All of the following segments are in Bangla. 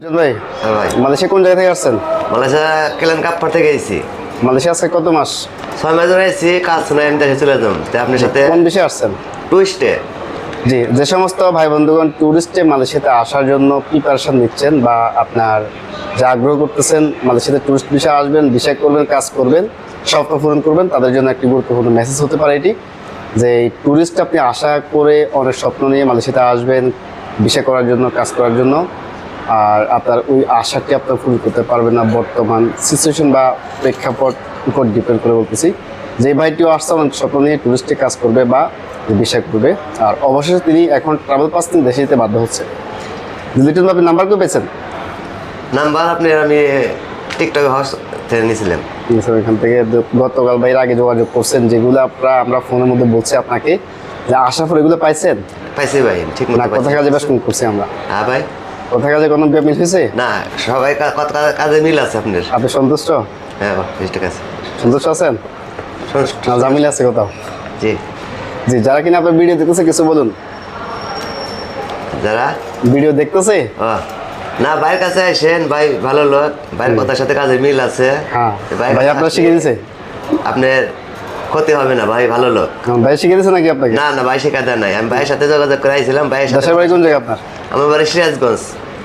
ভাই হ্যাঁ মালয়েশিয়া কোন জায়গা থেকে আসছেন? মালয়েশিয়া কেলেন কাপ্পার থেকে এসেছি মালয়েশিয়া আজকে কত মাস? ছয় মাস ধরে এসেছি কাজ শোনায় আমি দেশে চলে যাব। তো আপনার সাথে কোন আসছেন? টুইস্টে জি যে সমস্ত ভাই বন্ধুগণ ট্যুরিস্টে মালয়েশিয়াতে আসার জন্য প্রিপারেশন নিচ্ছেন বা আপনার যে আগ্রহ করতেছেন মালয়েশিয়াতে ট্যুরিস্ট বিষয় আসবেন বিষয় করবেন কাজ করবেন স্বপ্ন পূরণ করবেন তাদের জন্য একটি গুরুত্বপূর্ণ মেসেজ হতে পারে এটি যে এই ট্যুরিস্ট আপনি আশা করে অনেক স্বপ্ন নিয়ে মালয়েশিয়াতে আসবেন বিষয় করার জন্য কাজ করার জন্য। আর আপনার ওই আশাটি আপনার ফুল করতে পারবেন না বর্তমান সিচুয়েশন বা প্রেক্ষাপট উপর ডিপেন্ড করে বলতেছি। যে ভাইটিও আসছে অনেক স্বপ্ন নিয়ে টুরিস্টে কাজ করবে বা বিষয় করবে। আর অবশেষে তিনি এখন ট্রাভেল পাস নিয়ে দেশে যেতে বাধ্য হচ্ছে। লিটন আপনি নাম্বার কেউ পেয়েছেন? নাম্বার আপনার আমি টিকটকে হস থেকে নিয়েছিলাম এখান থেকে গতকাল বাইরে আগে যোগাযোগ করছেন যেগুলো আপনারা আমরা ফোনের মধ্যে বলছি আপনাকে যে আসার পর এগুলো পাইছেন? পাইছি ভাই ঠিক না কথা। কাজে বেশ করছি আমরা। হ্যাঁ ভাই। কথা কাজে কোনো মিল হয়েছে? না সবাই কাজে মিল আছে আপনার আপনি সন্তুষ্ট? হ্যাঁ ঠিক আছে। সন্তুষ্ট আছেন? না জামিল আছে কোথাও? জি। জি যারা কিনা আপনার ভিডিও দেখতেছে কিছু বলুন। যারা? ভিডিও দেখতেছে? না ভাইয়ের কাছে আসেন ভাই ভালো লোক ভাইয়ের কথার সাথে কাজে মিল আছে। হ্যাঁ। ভাই আপনার শিখে দিয়েছে আপনার ক্ষতি হবে না ভাই ভালো লোক। ভাই শিখে দিয়েছে নাকি আপনাকে? না না ভাই শেখা দেয় নাই। আমি ভাইয়ের সাথে যোগাযোগ করে আইছিলাম ভাইয়ের সাথে কোন জায়গায় আপনার? আমার বাড়ি সিরাজগঞ্জ।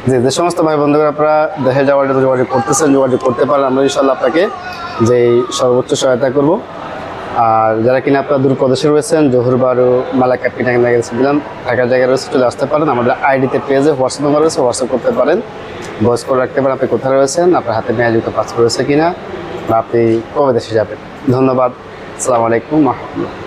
জি, যে সমস্ত ভাই বন্ধুরা আপনারা দেশে যাওয়ার জন্য যোগাযোগ করতেছেন, যোগাযোগ করতে পারেন আমরা ইনশাল্লাহ আপনাকে যে সর্বোচ্চ সহায়তা করব। আর যারা কিনা আপনার দূর প্রদেশে রয়েছেন, জহুর বারু মালাকা পিটাঙ্গা গেছিলাম থাকার জায়গায় রয়েছে চলে আসতে পারেন। আমাদের আইডিতে পেজে হোয়াটসঅ্যাপ নাম্বার রয়েছে, হোয়াটসঅ্যাপ করতে পারেন। ভয়েস করে রাখতে পারেন আপনি কোথায় রয়েছেন, আপনার হাতে মেয়াযুক্ত পাসপোর্ট রয়েছে কিনা, বা আপনি কবে দেশে যাবেন। ধন্যবাদ। আসসালামু আলাইকুম রহমতুল্লাহ